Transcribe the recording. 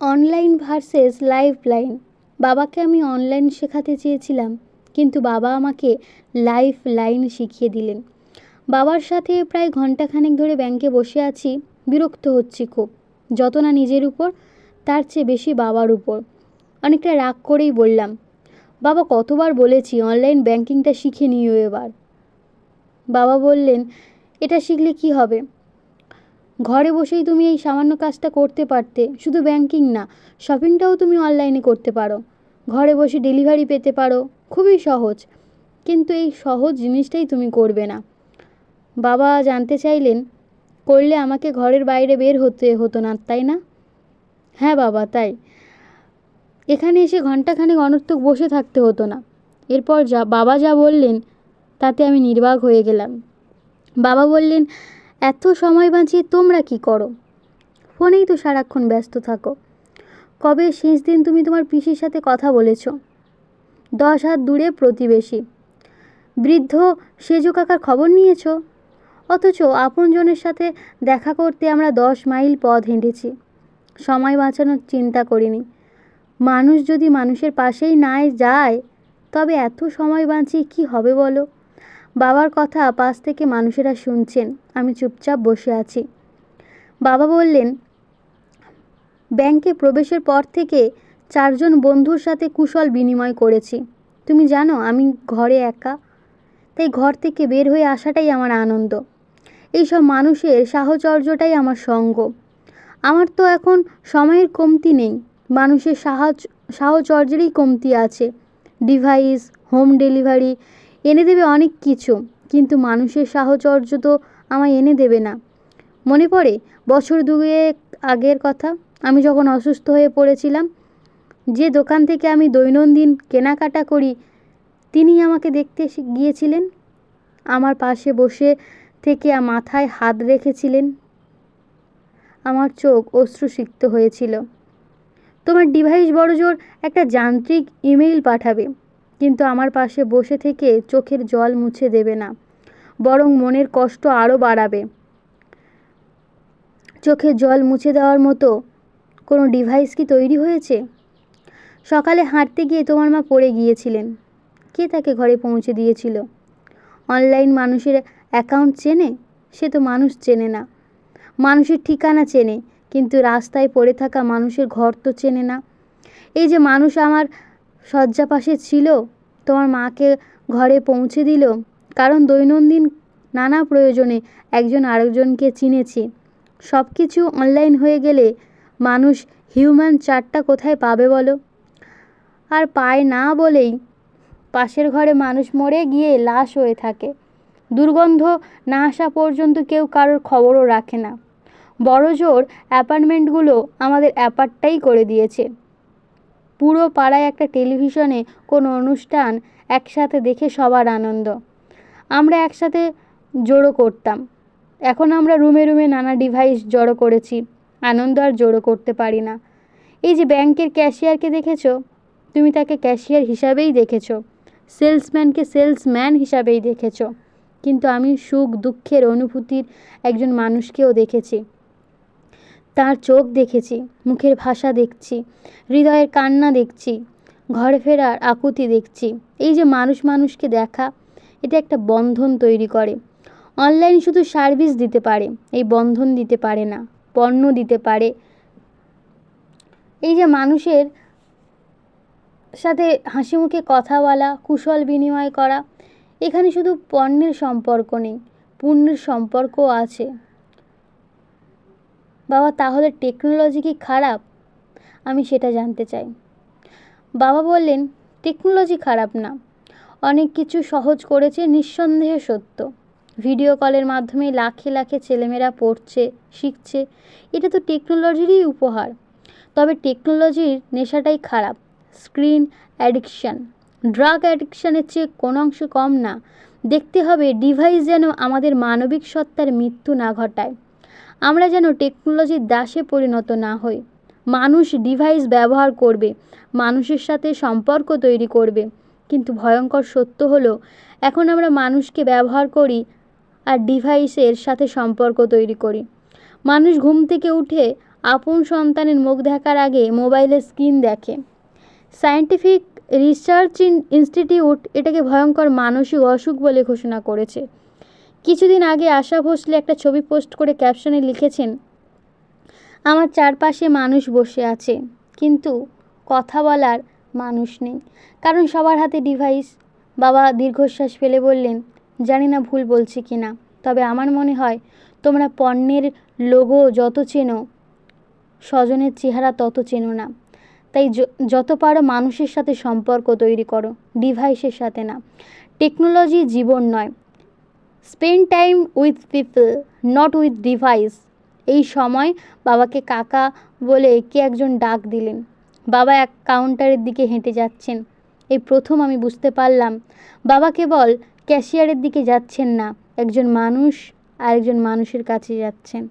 Online versus life line বাবাকে আমি online শেখাতে চেয়েছিলাম, কিন্তু বাবা আমাকে লাইফ লাইন শিখিয়ে দিলেন। বাবার সাথে প্রায় ঘন্টাখানেক ধরে ব্যাংকে বসে আছি, বিরক্ত হচ্ছি খুব। যত না নিজের উপর, তার চেয়ে বেশি বাবার উপর। অনেকটা রাগ করেই বললাম, বাবা, কতবার বলেছি অনলাইন ব্যাংকিংটা শিখে নিও এবার? বাবা বললেন, এটা শিখলে কি হবে? ঘরে বসেই তুমি এই সামান্য কাজটা করতে পারতে, শুধু ব্যাংকিং না শপিংটাও তুমি অনলাইনে করতে পারো। ঘরে বসে ডেলিভারি পেতে পারো, খুবই সহজ। কিন্তু এই সহজ জিনিসটাই তুমি করবে না। বাবা জানতে চাইলেন, করলে আমাকে ঘরের বাইরে বের হতে হতো না, তাই না? হ্যাঁ বাবা, তাই। এখানে এসে ঘন্টাখানেক অনর্থক বসে থাকতে হতো না। এরপর যা, বাবা যা বললেন, তাতে আমি নির্বাক হয়ে গেলাম। বাবা বললেন এত সময় বাঁচিয়ে তোমরা কি করো? ফোনেই তো সারাক্ষণ ব্যস্ত থাকো। কবে শেষ দিন তুমি তোমার পিসির সাথে কথা বলেছ? দশ হাত দূরে প্রতিবেশী। বৃদ্ধ, সেজু কাকার খবর নিয়েছ? অথচ আপনজনের সাথে দেখা করতে আমরা দশ মাইল পথ হেঁটেছি। সময় বাঁচানোর চিন্তা করিনি। মানুষ যদি মানুষের পাশেই নাই যায়, তবে এত সময় বাঁচিয়ে কি হবে বলো? বাবার কথা পাশ থেকে মানুষেরা শুনছেন, আমি চুপচাপ বসে আছি। বাবা বললেন, ব্যাংকে প্রবেশের পর থেকে চারজন বন্ধুর সাথে কুশল বিনিময় করেছি। তুমি জানো, আমি ঘরে একা। তাই ঘর থেকে বের হয়ে আসাটাই আমার আনন্দ। এইসব মানুষের সাহচর্যটাই আমার সঙ্গ। আমার তো এখন সময়ের কমতি নেই। মানুষের সাহায্য সাহচর্যেরই কমতি আছে। ডিভাইস, হোম ডেলিভারি এনে দেবে অনেক কিছু, কিন্তু মানুষের সাহচর্য তো আমায় এনে দেবে না। মনে পড়ে বছর দুয়েক আগের কথা, আমি যখন অসুস্থ হয়ে পড়েছিলাম, যে দোকান থেকে আমি দৈনন্দিন কেনাকাটা করি, তিনি আমাকে দেখতে গিয়েছিলেন। আমার পাশে বসে থেকে মাথায় হাত রেখেছিলেন। আমার চোখ অশ্রুসিক্ত হয়েছিল। তোমার ডিভাইস বড়জোর একটা যান্ত্রিক ইমেইল পাঠাবে। কিন্তু আমার পাশে বসে থেকে চোখের জল মুছে দেবে না, বরং মনের কষ্ট আরও বাড়াবে। চোখের জল মুছে দেওয়ার মতো কোনো ডিভাইস কি তৈরি হয়েছে? সকালে হাঁটতে গিয়ে তোমার মা পড়ে গিয়েছিলেন। কে তাকে ঘরে পৌঁছে দিয়েছিল? অনলাইন মানুষের অ্যাকাউন্ট চেনে? সে তো মানুষ চেনে না। মানুষের ঠিকানা চেনে, কিন্তু রাস্তায় পড়ে থাকা মানুষের ঘর তো চেনে না। এই যে মানুষ আমার শয্যা পাশে ছিল, তোমার মাকে ঘরে পৌঁছে দিল। কারণ দৈনন্দিন নানা প্রয়োজনে একজন আরেকজনকে চিনেছি। সব কিছু অনলাইন হয়ে গেলে মানুষ হিউম্যান চার্টটা কোথায় পাবে বলো? আর পায় না বলেই পাশের ঘরে মানুষ মরে গিয়ে লাশ হয়ে থাকে। দুর্গন্ধ না আসা পর্যন্ত কেউ কারোর খবরও রাখে না। বড় জোর অ্যাপার্টমেন্টগুলো আমাদের অ্যাপার্টটাই করে দিয়েছে। পুরো পাড়ায় একটা টেলিভিশনে কোনো অনুষ্ঠান একসাথে দেখে সবার আনন্দ। আমরা একসাথে জড়ো করতাম। এখন আমরা রুমে রুমে নানা ডিভাইস জড়ো করেছি। আনন্দ আর জড়ো করতে পারি না। এই যে ব্যাংকের ক্যাশিয়ারকে দেখেছ? তুমি তাকে ক্যাশিয়ার হিসাবেই দেখেছ। সেলসম্যানকে সেলসম্যান হিসাবেই দেখেছ। কিন্তু আমি সুখ, দুঃখের অনুভূতির একজন মানুষকেও দেখেছি। তার চোখ দেখেছি, মুখের ভাষা দেখছি, হৃদয়ের কান্না দেখছি, ঘরে ফেরার আকুতি দেখছি। এই যে মানুষ মানুষকে দেখা, এটা একটা বন্ধন তৈরি করে। অনলাইন শুধু সার্ভিস দিতে পারে, এই বন্ধন দিতে পারে না, পণ্য দিতে পারে। এই যে মানুষের সাথে হাসি মুখে কথা বলা, কুশল বিনিময় করা, এখানে শুধু পণ্যের সম্পর্ক নেই, পুণ্যের সম্পর্কও আছে। বাবা, তাহলে টেকনোলজি কি খারাপ? আমি সেটা জানতে চাই। বাবা বললেন টেকনোলজি খারাপ না। অনেক কিছু সহজ করেছে নিঃসন্দেহে সত্য। ভিডিও কলের মাধ্যমে লাখে লাখে ছেলেমেয়েরা পড়ছে, শিখছে। এটা তো টেকনোলজিরই উপহার। তবে টেকনোলজির নেশাটাই খারাপ। স্ক্রিন অ্যাডিকশান ড্রাগ অ্যাডিকশানের চেয়ে কোনো অংশ কম না। দেখতে হবে ডিভাইস যেন আমাদের মানবিক সত্তার মৃত্যু না ঘটায়। আমরা যেন টেকনোলজির দাসে পরিণত না হই। মানুষ ডিভাইস ব্যবহার করবে, মানুষের সাথে সম্পর্ক তৈরি করবে। কিন্তু ভয়ঙ্কর সত্য হলো, এখন আমরা মানুষকে ব্যবহার করি আর ডিভাইসের সাথে সম্পর্ক তৈরি করি। মানুষ ঘুম থেকে উঠে আপন সন্তানের মুখ দেখার আগে মোবাইলের স্ক্রিন দেখে। সায়েন্টিফিক রিসার্চ ইনস্টিটিউট এটাকে ভয়ঙ্কর মানসিক অসুখ বলে ঘোষণা করেছে। কিছুদিন আগে আশা ভোসলে একটা ছবি পোস্ট করে ক্যাপশনে লিখেছেন, আমার চারপাশে মানুষ বসে আছে, কিন্তু কথা বলার মানুষ নেই। কারণ সবার হাতে ডিভাইস বাবা দীর্ঘশ্বাস ফেলে বললেন, জানি না ভুল বলছি কি না, তবে আমার মনে হয় তোমরা পণ্যের লোগো যত চেনো, স্বজনের চেহারা তত চেনো না। তাই যত পারো মানুষের সাথে সম্পর্ক তৈরি করো ডিভাইসের সাথে না। টেকনোলজি জীবন নয় spend time with people, not with device. এই সময় বাবাকে কাকা বলে কে একজন ডাক দিলেন। বাবা এক কাউন্টারের দিকে হেঁটে যাচ্ছেন। এই প্রথম আমি বুঝতে পারলাম, বাবা কেবল ক্যাশিয়ারের দিকে যাচ্ছেন না, একজন মানুষ আর একজন মানুষের কাছে যাচ্ছেন।